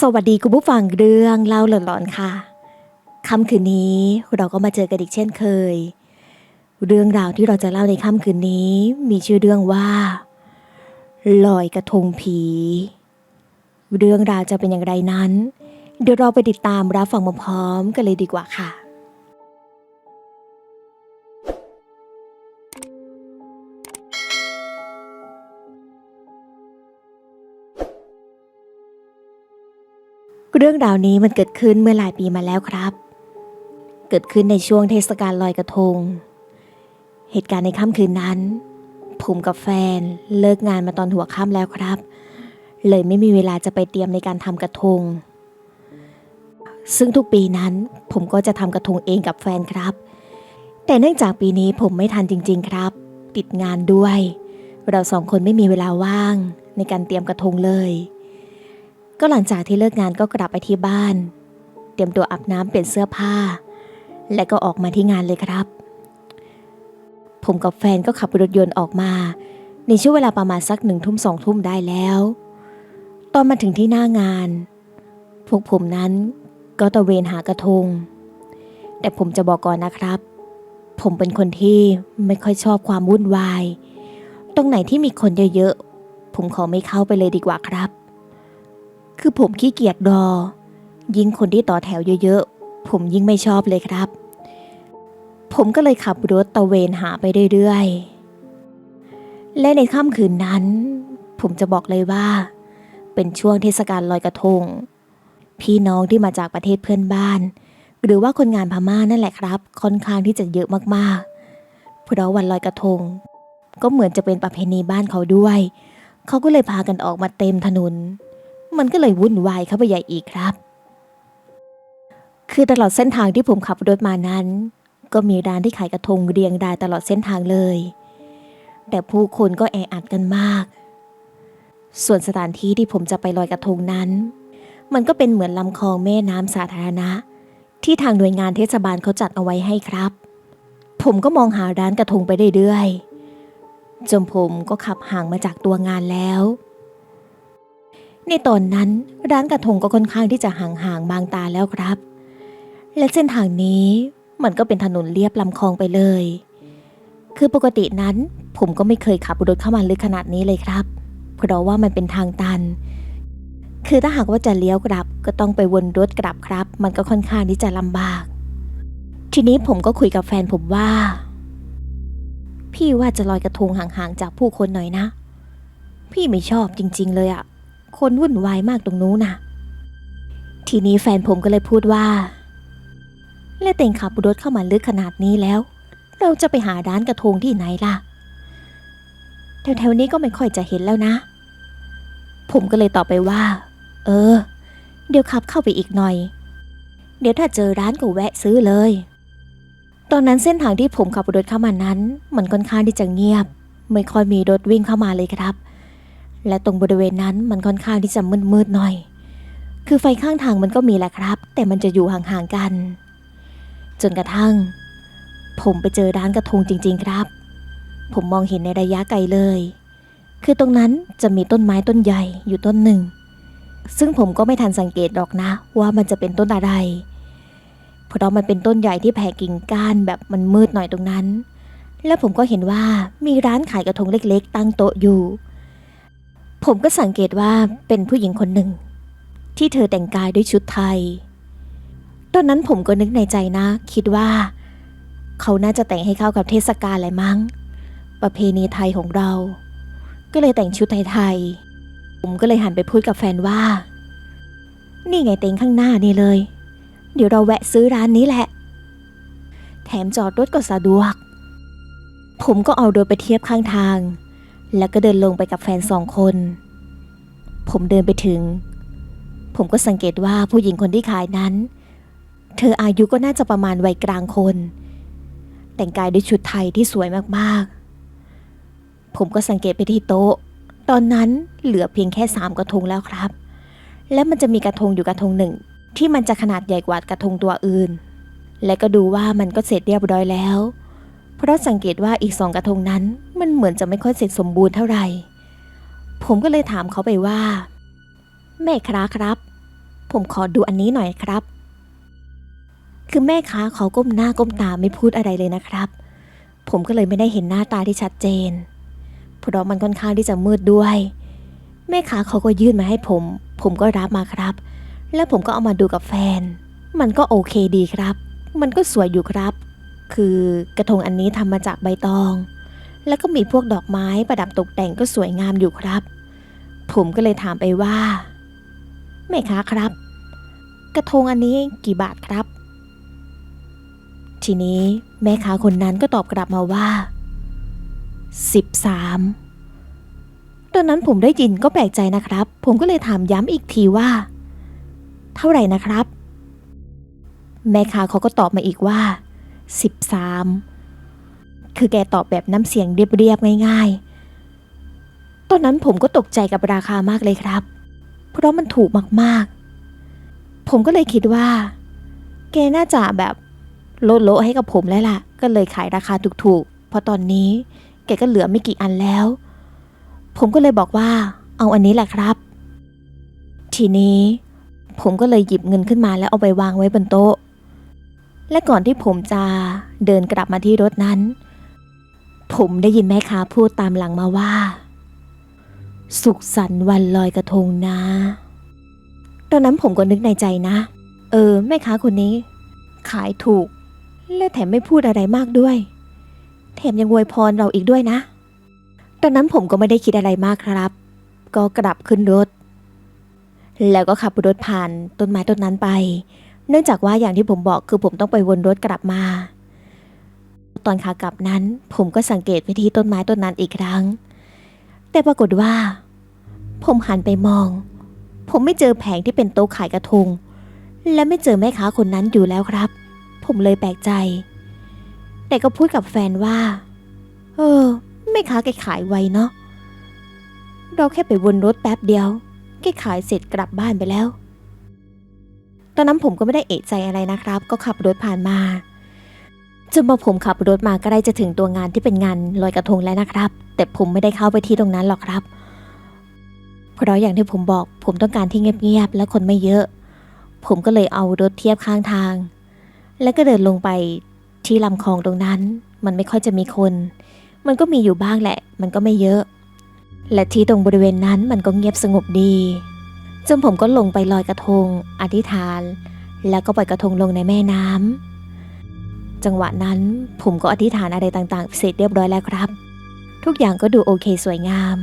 สวัสดีคุณผู้ฟังเรื่องเล่าหลอนๆค่ะค่ำคืนนี้เราก็มาเจอกันอีกเช่นเคย เรื่องราวที่เราจะเล่าในค่ำคืนนี้ มีชื่อเรื่องว่าลอยกระทงผี เรื่องราวจะเป็นอย่างไรนั้น เดี๋ยวเราไปติดตามรับฟังพร้อมๆกันเลยดีกว่าค่ะ รื่องราวนี้มันเกิดขึ้นเมื่อหลายปีมาแล้วครับ เกิดขึ้นในช่วงเทศกาลลอยกระทง เหตุการณ์ในค่ำคืนนั้น ผมกับแฟนเลิกงานมาตอนหัวค่ำแล้วครับ เลยไม่มีเวลาจะไปเตรียมในการทำกระทง ซึ่งทุกปีนั้นผมก็จะทำกระทงเองกับแฟนครับ แต่เนื่องจากปีนี้ผมไม่ทันจริง ๆ ครับ ติดงานด้วย เราสองคนไม่มีเวลาว่างในการเตรียมกระทงเลย ก็หลังจากที่เลิกงานก็กลับไปที่บ้าน เตรียมตัวอาบน้ำเปลี่ยนเสื้อผ้า และก็ออกมาที่งานเลยครับ ผมกับแฟนก็ขับรถยนต์ออกมา ในช่วงเวลาประมาณสักหนึ่งทุ่มสองทุ่มได้แล้ว ตอนมาถึงที่หน้างาน พวกผมนั้นก็ตระเวนหากระทง แต่ผมจะบอกก่อนนะครับ ผมเป็นคนที่ไม่ค่อยชอบความวุ่นวาย ตรงไหนที่มีคนเยอะๆผมขอไม่เข้าไปเลยดีกว่าครับ คือผมขี้เกียจรอ ยิ่งคนที่ต่อแถวเยอะๆ ผมยิ่งไม่ชอบเลยครับ ผมก็เลยขับรถตะเวนหาไปเรื่อยๆ และในค่ำคืนนั้น ผมจะบอกเลยว่า เป็นช่วงเทศกาลลอยกระทง พี่น้องที่มาจากประเทศเพื่อนบ้าน หรือว่าคนงานพม่านั่นแหละครับ ค่อนข้างที่จะเยอะมากๆ เพราะวันลอยกระทง ก็เหมือนจะเป็นประเพณีบ้านเขาด้วย เขาก็เลยพากันออกมาเต็มถนน มันก็เลยวุ่นวายเข้าไปใหญ่อีกครับ คือตลอดเส้นทางที่ผมขับรถมานั้น ก็มีร้านที่ขายกระทงเรียงรายตลอดเส้นทางเลย แต่ผู้คนก็แออัดกันมาก ส่วนสถานที่ที่ผมจะไปลอยกระทงนั้น มันก็เป็นเหมือนลำคลองแม่น้ำสาธารณะ ที่ทางหน่วยงานเทศบาลเขาจัดเอาไว้ให้ครับ ผมก็มองหาร้านกระทงไปเรื่อยๆจนผมก็ขับห่างมาจากตัวงานแล้ว ในตอนนั้นร้านกระทงก็ค่อนข้างที่จะห่างๆบางตาแล้วครับ และเส้นทางนี้มันก็เป็นถนนเลียบลำคลองไปเลย คือปกตินั้นผมก็ไม่เคยขับรถเข้ามาลึกขนาดนี้เลยครับ เพราะว่ามันเป็นทางตัน คือถ้าหากว่าจะเลี้ยวกลับ ก็ต้องไปวนรถกลับครับ มันก็ค่อนข้างที่จะลำบาก ทีนี้ผมก็คุยกับแฟนผมว่า พี่ว่าจะลอยกระทงห่างๆจากผู้คนหน่อยนะ พี่ไม่ชอบจริง ๆ เลยอะ คนวุ่นวายมากตรงนู้นน่ะ ทีนี้แฟนผมก็เลยพูดว่าและเต็งขับรถเข้ามาลึกขนาดนี้แล้ว เราจะไปหาร้านกระทงที่ไหนล่ะ แถวๆนี้ก็ไม่ค่อยจะเห็นแล้วนะ ผมก็เลยตอบไปว่า เออ เดี๋ยวขับเข้าไปอีกหน่อย เดี๋ยวถ้าเจอร้านก็แวะซื้อเลย ตอนนั้นเส้นทางที่ผมขับรถเข้ามานั้น มันค่อนข้างที่จะเงียบ ไม่ค่อยมีรถวิ่งเข้ามาเลยครับ และตรงบริเวณนั้นมันค่อนข้างที่จะมืดๆหน่อย คือไฟข้างทางมันก็มีแหละครับ แต่มันจะอยู่ห่างๆกัน จนกระทั่ง ผมไปเจอร้านกระทงจริง ๆ ครับ ผมมองเห็นในระยะไกลเลย คือตรงนั้นจะมีต้นไม้ต้นใหญ่อยู่ต้นหนึ่ง ซึ่งผมก็ไม่ทันสังเกตหรอกนะ ว่ามันจะเป็นต้นอะไร เพราะมันเป็นต้นใหญ่ที่แผ่กิ่งก้านแบบมันมืดหน่อยตรงนั้น แล้วผมก็เห็นว่ามีร้านขายกระทงเล็ก ๆ ตั้งโต๊ะอยู่ ผมก็สังเกตว่าเป็นผู้หญิงคนหนึ่ง ที่เธอแต่งกายด้วยชุดไทย ตอนนั้นผมก็นึกในใจนะ คิดว่า เขาน่าจะแต่งให้เข้ากับเทศกาลอะไรมั้ง ประเพณีไทยของเรา ก็เลยแต่งชุดไทยๆผมก็เลยหันไปพูดกับแฟนว่า นี่ไงเต็งข้างหน้านี่เลย เดี๋ยวเราแวะซื้อร้านนี้แหละ แถมจอดรถก็สะดวก ผมก็เอารถไปเทียบข้างทาง แล้วก็เดินลงไปกับแฟนสองคน ผมเดินไปถึง ผมก็สังเกตว่าผู้หญิงคนที่ขายนั้น เธออายุก็น่าจะประมาณวัยกลางคน แต่งกายด้วยชุดไทยที่สวยมากๆ ผมก็สังเกตไปที่โต๊ะ ตอนนั้นเหลือเพียงแค่สามกระทงแล้วครับ และมันจะมีกระทงอยู่กระทงหนึ่ง ที่มันจะขนาดใหญ่กว่ากระทงตัวอื่น และก็ดูว่ามันก็เสร็จเรียบร้อยแล้ว เพราะสังเกตว่าอีกสองกระทงนั้น มันเหมือนจะไม่ค่อยเสร็จสมบูรณ์เท่าไหร่ ผมก็เลยถามเขาไปว่า แม่คราครับ ผมขอดูอันนี้หน่อยครับ คือแม่ค้าเขาก้มหน้าก้มตาไม่พูดอะไรเลยนะครับ ผมก็เลยไม่ได้เห็นหน้าตาที่ชัดเจน เพราะมันค่อนข้างที่จะมืดด้วย แม่ค้าเขาก็ยื่นมาให้ผม ผมก็รับมาครับ แล้วผมก็เอามาดูกับแฟน มันก็โอเคดีครับ มันก็สวยอยู่ครับ คือกระทงอันนี้ทำมาจากใบตอง แล้วก็มีพวกดอกไม้ประดับตกแต่งก็สวยงามอยู่ครับ ผมก็เลยถามไปว่าแม่ค้าครับ กระทงอันนี้กี่บาทครับ ทีนี้แม่ค้าคนนั้นก็ตอบกลับมาว่าสิบสามตอนนั้นผมได้ยินก็แปลกใจนะครับ ผมก็เลยถามย้ำอีกทีว่า เท่าไหร่นะครับ แม่ค้าเขาก็ตอบมาอีกว่าสิบสาม คือแกตอบแบบน้ำเสียงเรียบๆง่ายๆ ตอนนั้นผมก็ตกใจกับราคามากเลยครับ เพราะมันถูกมากๆ ผมก็เลยคิดว่า แกน่าจะแบบโลดโละให้กับผมแล้วล่ะ ก็เลยขายราคาถูกๆ เพราะตอนนี้แกก็เหลือไม่กี่อันแล้ว ผมก็เลยบอกว่า เอาอันนี้แหละครับ ทีนี้ผมก็เลยหยิบเงินขึ้นมาแล้วเอาไปวางไว้บนโต๊ะ และก่อนที่ผมจะเดินกลับมาที่รถนั้น ผมได้ยินแม่ค้าพูดตามหลังมาว่า สุขสันต์วันลอยกระทงนะ ตอนนั้นผมก็นึกในใจนะ เออ แม่ค้าคนนี้ ขายถูก และแถมไม่พูดอะไรมากด้วย แถมยังอวยพรเราอีกด้วยนะ ตอนนั้นผมก็ไม่ได้คิดอะไรมากครับ ก็กลับขึ้นรถ แล้วก็ขับรถผ่านต้นไม้ต้นนั้นไป เนื่องจากว่าอย่างที่ผมบอกคือผมต้องไปวนรถกลับมา ตอนขากลับนั้น ผมก็สังเกตไปที่ต้นไม้ต้นนั้นอีกครั้ง แต่ปรากฏว่า ผมหันไปมอง ผมไม่เจอแผงที่เป็นโต๊ะขายกระทง และไม่เจอแม่ค้าคนนั้นอยู่แล้วครับ ผมเลยแปลกใจ แต่ก็พูดกับแฟนว่า เออแม่ค้าแกขายไวเนาะเราแค่ไปวนรถแป๊บเดียวแกขายเสร็จกลับบ้านไปแล้ว ตอนนั้นผมก็ไม่ได้เอะใจอะไรนะครับ ก็ขับรถผ่านมา จนพอผมขับรถมาใกล้จะถึงตัวงานที่เป็นงานลอยกระทงแล้วนะครับ แต่ผมไม่ได้เข้าไปที่ตรงนั้นหรอกครับ เพราะอย่างที่ผมบอกผมต้องการที่เงียบๆและคนไม่เยอะ ผมก็เลยเอารถเทียบข้างทาง แล้วก็เดินลงไปที่ลำคลองตรงนั้น มันไม่ค่อยจะมีคน มันก็มีอยู่บ้างแหละ มันก็ไม่เยอะ และที่ตรงบริเวณนั้นมันก็เงียบสงบดีจนผมก็ลงไปลอยกระทง อธิษฐาน แล้วก็ปล่อยกระทงลงในแม่น้ำ จังหวะนั้น ผมก็อธิษฐานอะไรต่างๆ เสร็จเรียบร้อยแล้วครับ ทุกอย่างก็ดูโอเคสวยงาม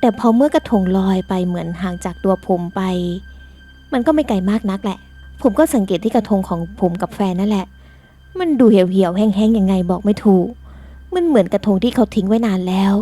แต่พอเมื่อกระทงลอยไปเหมือนห่างจากตัวผมไป มันก็ไม่ไกลมากนักแหละ ผมก็สังเกตที่กระทงของผมกับแฟนนั่นแหละ มันดูเหี่ยวๆแห้งๆยังไงบอกไม่ถูก มันเหมือนกระทงที่เขาทิ้งไว้นานแล้ว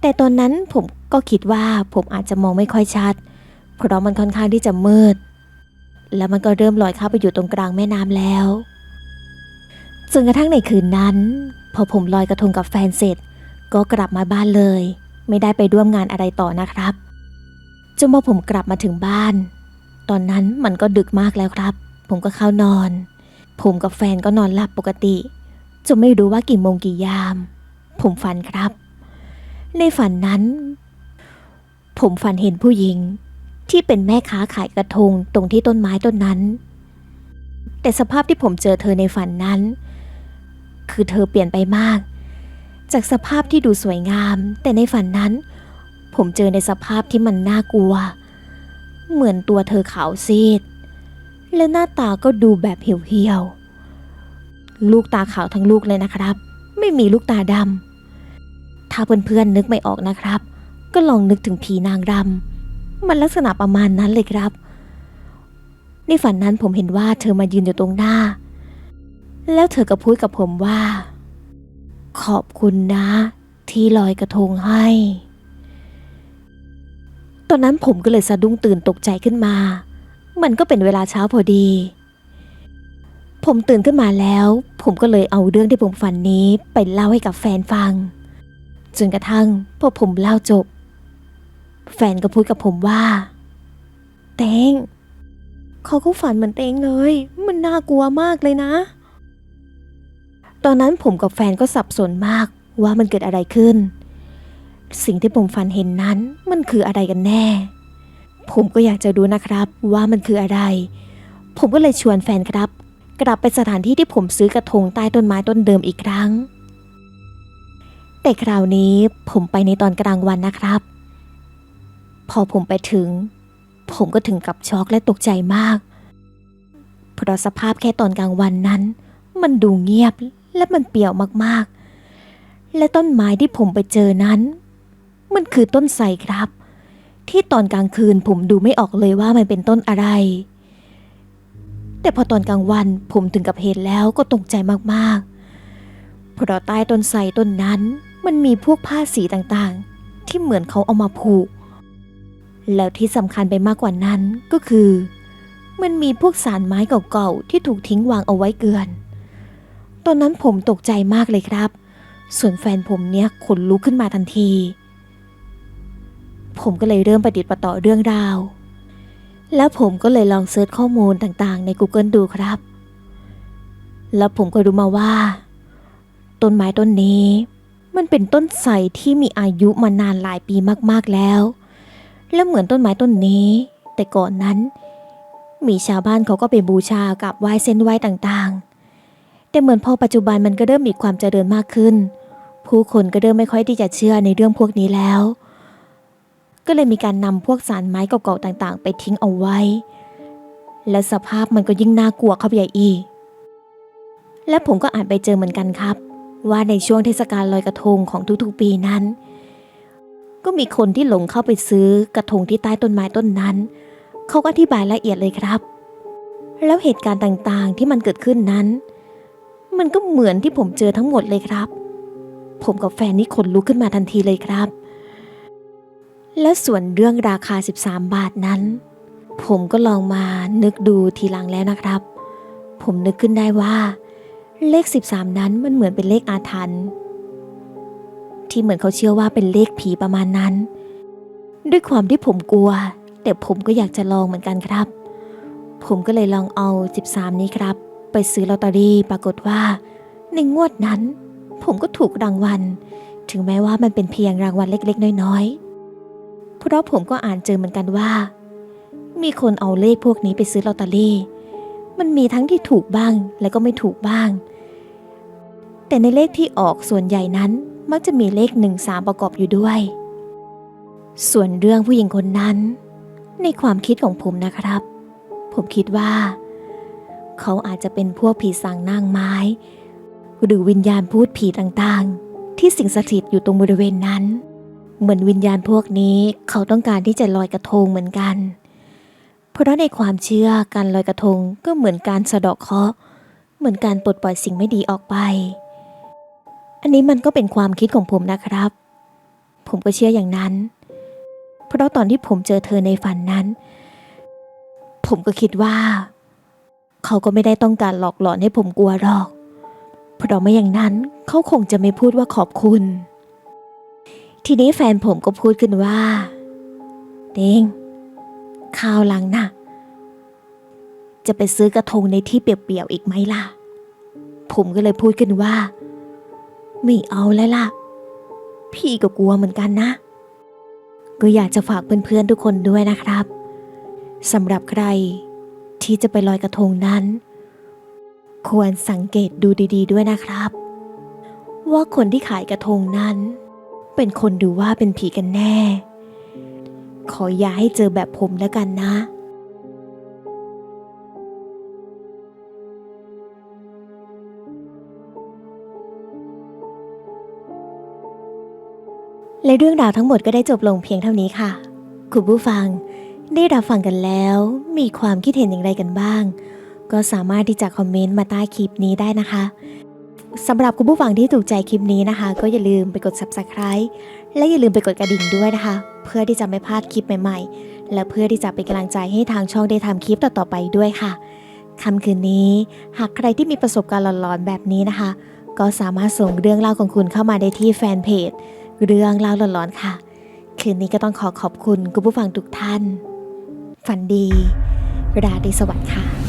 แต่ตอนนั้นผมก็คิดว่าผมอาจจะมองไม่ค่อยชัด เพราะมันค่อนข้างที่จะมืดแล้วมันก็เริ่มลอยเข้าไปอยู่ตรงกลางแม่น้ำแล้ว จนกระทั่งในคืนนั้น พอผมลอยกระทงกับแฟนเสร็จ ก็กลับมาบ้านเลย ไม่ได้ไปร่วมงานอะไรต่อนะครับจนพอผมกลับมาถึงบ้าน ตอนนั้นมันก็ดึกมากแล้วครับ ผมก็เข้านอน ผมกับแฟนก็นอนหลับปกติจนไม่รู้ว่ากี่โมงกี่ยาม ผมฝันครับ ในฝันนั้น ผมฝันเห็นผู้หญิงที่เป็นแม่ค้าขายกระทงตรงที่ต้นไม้ต้นนั้น แต่สภาพที่ผมเจอเธอในฝันนั้น คือเธอเปลี่ยนไปมาก จากสภาพที่ดูสวยงาม แต่ในฝันนั้น ผมเจอในสภาพที่มันน่ากลัว เหมือนตัวเธอขาวซีด และหน้าตาก็ดูแบบเหี่ยวๆลูกตาขาวทั้งลูกเลยนะครับ ไม่มีลูกตาดำถ้าเพื่อนๆนึกไม่ออกนะครับ ก็ลองนึกถึงผีนางรำมันลักษณะประมาณนั้นเลยครับ ในฝันนั้นผมเห็นว่าเธอมายืนอยู่ตรงหน้า แล้วเธอก็พูดกับผมว่า ขอบคุณนะ ที่ลอยกระทงให้ ตอนนั้นผมก็เลยสะดุ้งตื่นตกใจขึ้นมา มันก็เป็นเวลาเช้าพอดี ผมตื่นขึ้นมาแล้ว ผมก็เลยเอาเรื่องที่ผมฝันนี้ไปเล่าให้กับแฟนฟัง จนกระทั่งพอผมเล่าจบ แฟนก็พูดกับผมว่า เตงเขาก็ฝันเหมือนเตงเลย มันน่ากลัวมากเลยนะ ตอนนั้นผมกับแฟนก็สับสนมากว่ามันเกิดอะไรขึ้น สิ่งที่ผมฝันเห็นนั้นมันคืออะไรกันแน่ ผมก็อยากจะรู้นะครับว่ามันคืออะไร ผมก็เลยชวนแฟนครับ กลับไปสถานที่ที่ผมซื้อกระทงใต้ต้นไม้ต้นเดิมอีกครั้ง แต่คราวนี้ผมไปในตอนกลางวันนะครับ พอผมไปถึง ผมก็ถึงกับช็อกและตกใจมาก เพราะสภาพแค่ตอนกลางวันนั้น มันดูเงียบ และมันเปี่ยวมากๆ และต้นไม้ที่ผมไปเจอนั้น มันคือต้นไทรครับ ที่ตอนกลางคืนผมดูไม่ออกเลยว่ามันเป็นต้นอะไร แต่พอตอนกลางวันผมถึงกับเห็นแล้วก็ตกใจมากๆ เพราะใต้ต้นไทรต้นนั้นมันมีพวกผ้าสีต่างๆ ที่เหมือนเขาเอามาผูก แล้วที่สำคัญไปมากกว่านั้นก็คือ มันมีพวกสารไม้เก่าๆที่ถูกทิ้งวางเอาไว้เกลือน ตอนนั้นผมตกใจมากเลยครับ ส่วนแฟนผมเนี่ยขนลุกขึ้นมาทันที ผมก็เลยเริ่มประดิษฐ์ประต่อเรื่องราว แล้วผมก็เลยลองเซิร์ชข้อมูลต่างๆ ใน Google ดูครับ แล้วผมก็รู้มาว่า ต้นไม้ต้นนี้ มันเป็นต้นไทรที่มีอายุมานานหลายปีมากๆแล้ว และเหมือนต้นไม้ต้นนี้ แต่ก่อนนั้น มีชาวบ้านเขาก็ไปบูชากับไหว้เส้นไหว้ต่างๆ แต่เหมือนพอปัจจุบันมันก็เริ่มมีความเจริญมากขึ้น ผู้คนก็เริ่มไม่ค่อยที่จะเชื่อในเรื่องพวกนี้แล้ว ก็เลยมีการนำพวกสารไม้เก่าๆต่างๆ ไปทิ้งเอาไว้ และสภาพมันก็ยิ่งน่ากลัวเข้าไปใหญ่อีก และผมก็อ่านไปเจอเหมือนกันครับ ว่าในช่วงเทศกาลลอยกระทงของทุกๆปีนั้น ก็มีคนที่หลงเข้าไปซื้อกระทงที่ใต้ต้นไม้ต้นนั้น เขาก็อธิบายละเอียดเลยครับ แล้วเหตุการณ์ต่างๆที่มันเกิดขึ้นนั้น มันก็เหมือนที่ผมเจอทั้งหมดเลยครับ ผมกับแฟนนี่ขนลุกขึ้นมาทันทีเลยครับ และส่วนเรื่องราคา 13 บาทนั้น ผมก็ลองมานึกดูทีหลังแล้วนะครับ ผมนึกขึ้นได้ว่า เลข 13 นั้นมันเหมือนเป็นเลขอาถรรพ์ที่เหมือนเขาเชื่อว่าเป็นเลขผีประมาณนั้น ด้วยความที่ผมกลัว แต่ผมก็อยากจะลองเหมือนกันครับ ผมก็เลยลองเอา 13 นี้ครับ ไปซื้อลอตเตอรี่ปรากฏว่าในงวดนั้น ผมก็ถูกรางวัล ถึงแม้ว่ามันเป็นเพียงรางวัลเล็กๆ น้อยๆ เพราะผมก็อ่านเจอเหมือนกันว่า มีคนเอาเลขพวกนี้ไปซื้อลอตเตอรี่ มันมีทั้งที่ถูกบ้างและก็ไม่ถูกบ้าง แต่ในเลขที่ออกส่วนใหญ่นั้นมักจะมีเลขหนึ่งสามประกอบอยู่ด้วย ส่วนเรื่องผู้หญิงคนนั้น ในความคิดของผมนะครับ ผมคิดว่า เขาอาจจะเป็นพวกผีสางนางไม้ หรือวิญญาณพูดผีต่างๆ ที่สิงสถิตอยู่ตรงบริเวณนั้น เหมือนวิญญาณพวกนี้เขาต้องการที่จะลอยกระทงเหมือนกัน เพราะในความเชื่อการลอยกระทงก็เหมือนการสะดาะเคราะห์เหมือนการปลดปล่อยสิ่งไม่ดีออกไป อันนี้มันก็เป็นความคิดของผมนะครับ ผมก็เชื่ออย่างนั้น เพราะตอนที่ผมเจอเธอในฝันนั้น ผมก็คิดว่า เขาก็ไม่ได้ต้องการหลอกหลอนให้ผมกลัวหรอก เพราะไม่อย่างนั้นเขาคงจะไม่พูดว่าขอบคุณ ทีนี้แฟนผมก็พูดขึ้นว่าเด้งข้าวหลังนะ่ะ จะไปซื้อกระทงในที่เปียวๆอีกไหมล่ะ ผมก็เลยพูดขึ้นว่า ไม่เอาแล้วล่ะ พี่ก็กลัวเหมือนกันนะ ก็อยากจะฝากเพื่อนๆทุกคนด้วยนะครับสำหรับใคร ที่จะไปลอยกระทงนั้น ควรสังเกตดูดี ๆ ด้วยนะครับ ว่าคนที่ขายกระทงนั้น เป็นคนดูว่าเป็นผีกันแน่ ขออย่าให้เจอแบบผมแล้วกันนะและเรื่องราวทั้งหมดก็ได้จบลงเพียงเท่านี้ค่ะ คุณผู้ฟัง ได้รับฟังกันแล้ว มีความคิดเห็นอย่างไรกันบ้าง ก็สามารถที่จะคอมเมนต์มาใต้คลิปนี้ได้นะคะสำหรับคุณผู้ฟังที่ถูกใจคลิปนี้นะคะ ก็อย่าลืมไปกด subscribe และอย่าลืมไปกดกระดิ่งด้วยนะคะ เพื่อที่จะไม่พลาดคลิปใหม่ๆ และเพื่อที่จะเป็นกำลังใจให้ทางช่องได้ทำคลิปต่อๆไปด้วยค่ะค่ำคืนนี้ หากใครที่มีประสบการณ์หลอนๆแบบนี้นะคะ ก็สามารถส่งเรื่องเล่าของคุณเข้ามาได้ที่แฟนเพจเรื่องเล่าหลอนๆค่ะ คืนนี้ก็ต้องขอขอบคุณคุณผู้ฟังทุกท่าน ฝันดี ราตรีสวัสดิ์ค่ะ